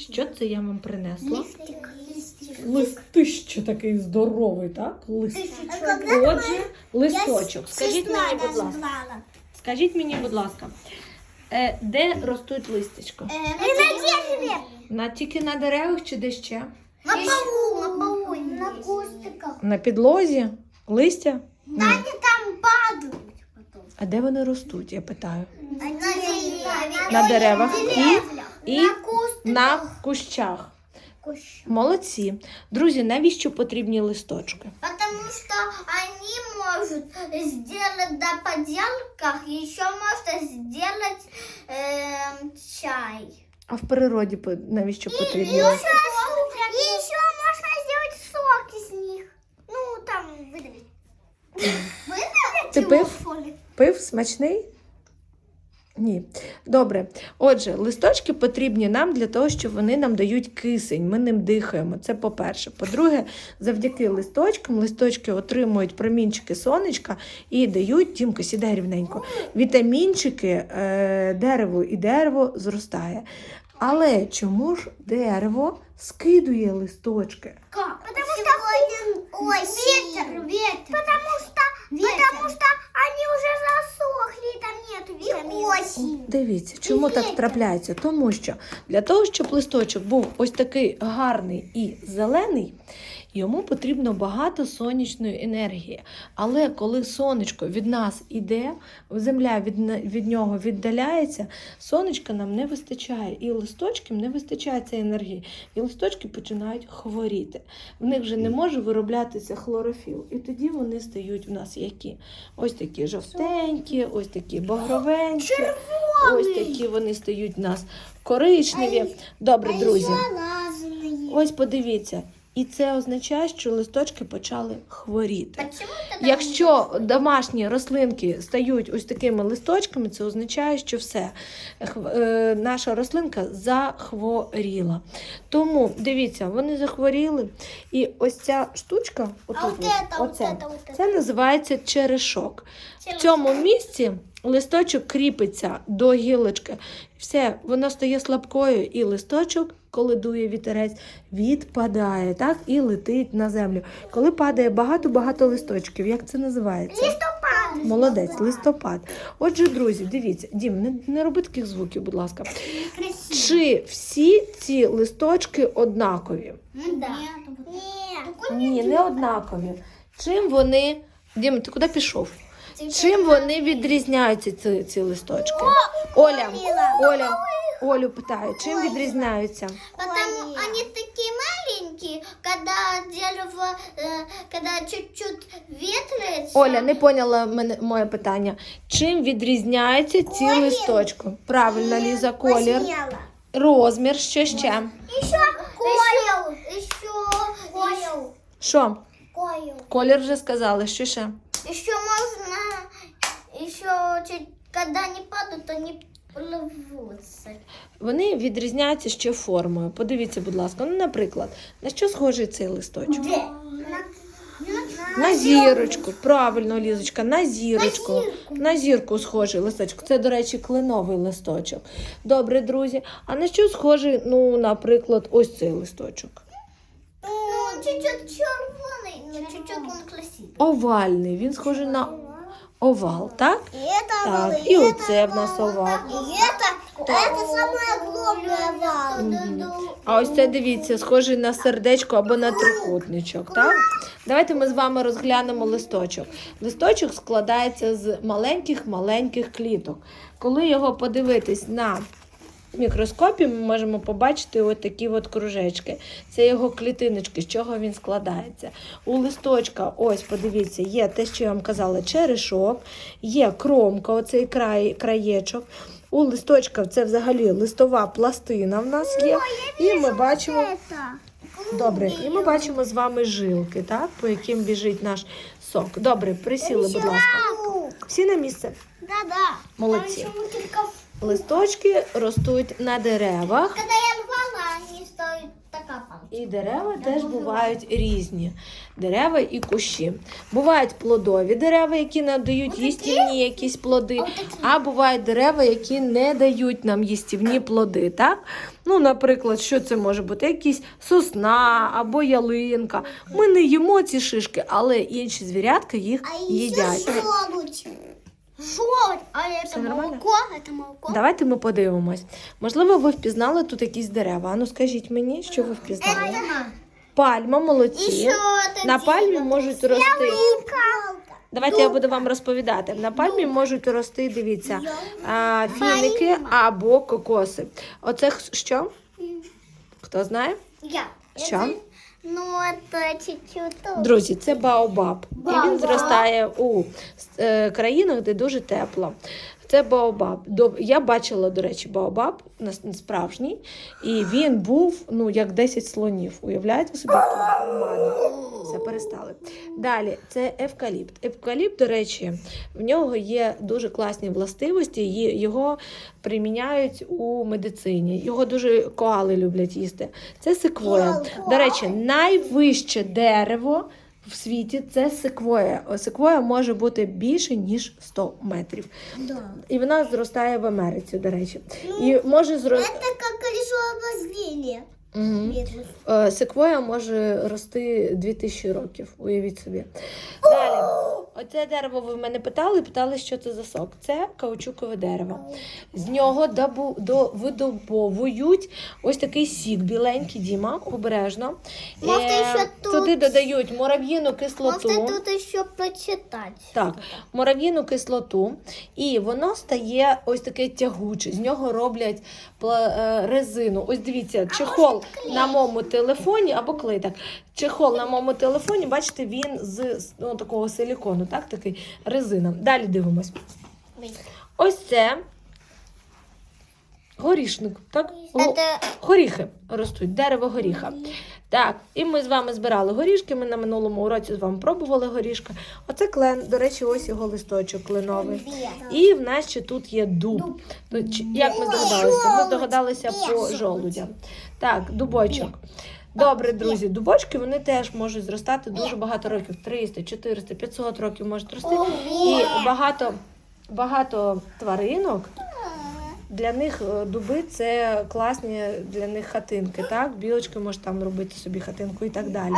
Що це я вам принесла? Листик. Листище такий здоровий, так? Лист. Отже, листочок. Скажіть мені, будь ласка. Скажіть мені, будь ласка, е, де ростуть листячко? Э, на тільки на деревах чи де ще? На полу. На полу. На кустиках. На підлозі? Листя? Да, они там падают потом. А де вони ростуть, я питаю? На деревах і, і На кустиках на кущах. Кущ. Молодці. Друзі, навіщо потрібні листочки? Потому что они могут сделать на поделках, еще можно сделать эм, чай. А в природі по- навіщо И потрібні еще, листочки? и еще можно сделать сок из них. Ну, там выдавить. Выдавить Ты его, пив? что ли? Пив смачний? Ні. Добре. Отже, листочки потрібні нам для того, що вони нам дають кисень. Ми ним дихаємо. Це по-перше. По-друге, завдяки листочкам листочки отримують промінчики сонечка і дають, Тімко, сідай рівненько, вітамінчики е, дереву, і дерево зростає. Але чому ж дерево скидує листочки? Как? Потому что ветер, ветер. Потому что, потому что они уже засохли, там нет Осень. Дивіться, чому так трапляється? Тому що для того, щоб листочок був ось такий гарний і зелений, йому потрібно багато сонячної енергії. Але коли сонечко від нас іде, земля від, від нього віддаляється, сонечка нам не вистачає, і листочкам не вистачає цієї енергії. І листочки починають хворіти. В них вже не може вироблятися хлорофіл. І тоді вони стають у нас які? Ось такі жовтенькі, ось такі багровенькі. Ось такі вони стають у нас коричневі. Добре, друзі. Ось подивіться. І це означає, що листочки почали хворіти. Почему тогда Якщо домашні рослинки стають ось такими листочками, це означає, що все, хв- е, наша рослинка захворіла. Тому дивіться, вони захворіли, і ось ця штучка, отут, А от от, это, вот оце, это, вот это. це називається черешок. В цьому місці листочок кріпиться до гілочки. Все, воно стає слабкою, і листочок, коли дує вітерець, відпадає так і летить на землю. Коли падає багато-багато листочків, як це називається? Листопад. Молодець, листопад. Отже, друзі, дивіться, Дім, не, не роби таких звуків, будь ласка. Красиво. Чи всі ці листочки однакові? Ну да. Нет. Ні, не однакові. Чим вони. Дім, ти куди пішов? Чим вони відрізняються, ці, ці листочки? Оля, Оля, Олю питаю, чим відрізняються? Потому они такие маленькие, когда дерево, э, когда чуть-чуть ветрится. Оля, не поняла мене моє питання. Чим відрізняються ці Колір. листочки? Правильно, Ліза, колір, Посмела. розмір, що ще? Еще койл. Еще койл. Що? Койл. Колір вже сказали, що ще? Еще можно, еще чуть, когда они падают, они плывутся. Вони відрізняються ще формою. Подивіться, будь ласка, ну, наприклад, на що схожий цей листочок? Где? На зірочку, правильно, Лізочка, на зірочку. На зірку. На зірку схожий листочок. Це, до речі, кленовий листочок. Добре, друзі. А на що схожий, ну, наприклад, ось цей листочок? Ну, он чуть-чуть червоный, но чуть-чуть он красивый. Овальний. Він схожий на овал, так? И это Так, овал, і оце в нас овал. И это, это самое огромное овал. А ось це дивіться, схожий на сердечко або на трикутничок. Так? Давайте ми з вами розглянемо листочок. Листочок складається з маленьких-маленьких кліток. Коли його подивитись на мікроскопі, ми можемо побачити от такі от кружечки. Це його клітиночки, з чого він складається. У листочка, ось подивіться, є те, що я вам казала, черешок, є кромка, оцей край, краєчок. У листочка це взагалі листова пластина в нас є. І ми бачимо. Добре, і ми бачимо з вами жилки, так, по яким біжить наш сок. Добре, присіли, будь ласка. Всі на місце. Да-да. Молодці. Листочки ростуть на деревах. Когда я рвала. І дерева теж бувають різні. Дерева і кущі. Бувають плодові дерева, які надають їстівні якісь плоди, а бувають дерева, які не дають нам їстівні плоди. Так? Ну, наприклад, що це може бути? Якісь сосна або ялинка. Ми не їмо ці шишки, але інші звірятка їх А їдять. желудь. Желудь. А это Всё нормально? молоко? Это молоко? Давайте ми подивимось. Можливо, ви впізнали тут якісь дерева. Ану, скажіть мені, що ви впізнали? Это Пальма, молодці. еще это На пальмі можуть рости. Ялинка. Давайте я буду вам розповідати. На пальмі можуть рости, дивіться, а, фіники або кокоси. Оце х- що? Хто знає? Я. Що? Ну, то чуть-чуть. Друзі, це баобаб. І він зростає у е, країнах, де дуже тепло. Це баобаб. Я бачила, до речі, баобаб справжній, і він був ну, як 10 слонів. Уявляєте собі? Все перестали. Далі це евкаліпт. Евкаліпт, до речі, в нього є дуже класні властивості, його приміняють у медицині. Його дуже коали люблять їсти. Це секвоя. До речі, найвище дерево в світі це секвоя. Секвоя може бути більше ніж 100 метрів. Да. І вона зростає в Америці, до речі. І може зрости. Це обозрения. Мгм. Е, Секвоя може рости 2000 років, уявіть собі. Далі, оце дерево ви в мене питали, питали, що це за сок. Це каучукове дерево. З нього добу, до, видобовують ось такий сік, біленький Діма, обережно. Можете Е, ще тут- Туди додають мурав'їну кислоту. Можете тут еще почитать. Так, мурав'їну кислоту, і воно стає ось таке тягуче. З нього роблять пла- е, резину. Ось дивіться, чехол на моєму телефоні або клей, так. Чехол на моєму телефоні, бачите, він з з, ну, такого силікону, так, такий резина. Далі дивимось. Ось це горішник, так? Го- Горіхи ростуть, дерево горіха. Так, і ми з вами збирали горішки. Ми на минулому уроці з вами пробували горішки. Оце клен, до речі, ось його листочок кленовий. І в нас ще тут є дуб. Як ми здогадалися? Ми здогадалися по жолудям. Так, дубочок. Добре, друзі, дубочки вони теж можуть зростати дуже багато років 300, 400, 500 років можуть рости. І багато, багато тваринок. Для них е, дуби це класні для них хатинки, так? Білочки можуть там робити собі хатинку і так далі.